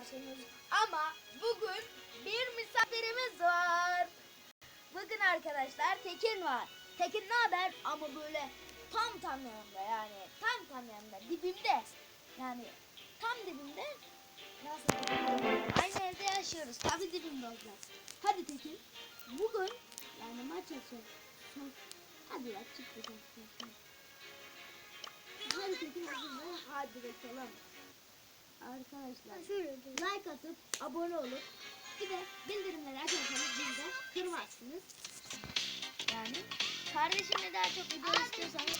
varsınız. Ama bugün bir misafirimiz var. Bugün arkadaşlar Tekin var. Tekin ne haber? Ama böyle tam tam yanımda yani. Tam tam yanımda. Dibimde. Yani tam dibimde. Nasıl? Aynı evde yaşıyoruz. Tabii dibimde olacağız. Hadi Tekin. Bugün yani maç açıyor. Hadi ya çık. Hadi Tekin. Hadi bakalım. Arkadaşlar like atıp abone olup bir de bildirimleri açarsanız bizi de kırmazsınız. Yani kardeşimle daha çok video istiyorsanız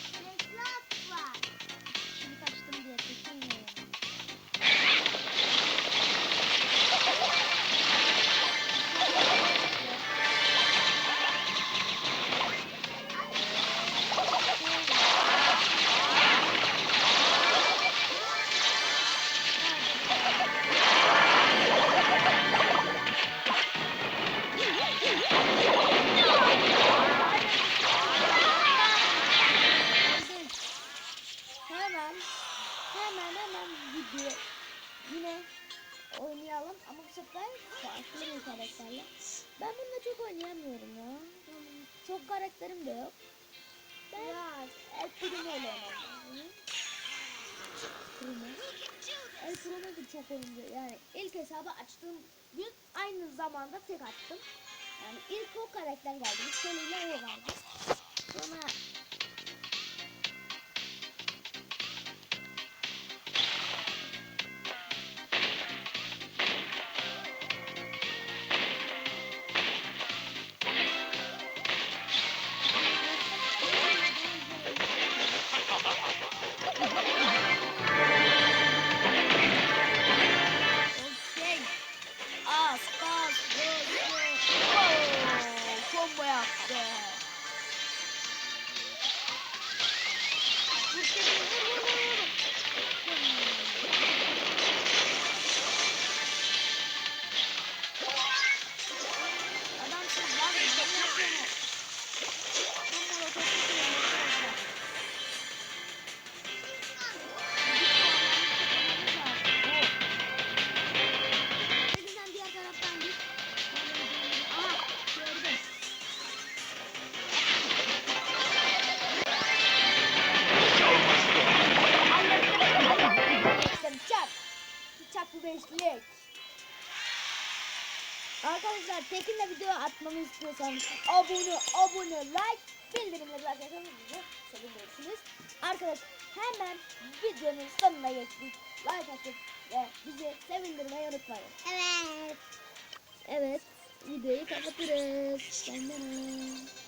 oynayalım ama bu sefer farklı bir karakterle. Ben bununla çok oynayamıyorum ya. Çok karakterim de yok. Ben El Primo ile oynayacağım. Primo. El Primo da çok oyuncu. Yani ilk hesabı açtığım gün aynı zamanda tek attım. Yani ilk o karakter geldi. Shelly ile o vardı. Sonra Beşlik. Arkadaşlar Tekin'le video atmamı istiyorsanız abone, abone, like, bildirimleri açarsanız bizi sevindirirsiniz. Arkadaşlar hemen videonun sonuna geçtik. Like atıp ve bizi sevindirmeyi unutmayın. Evet. Evet, videoyu kapatırız. Kendine.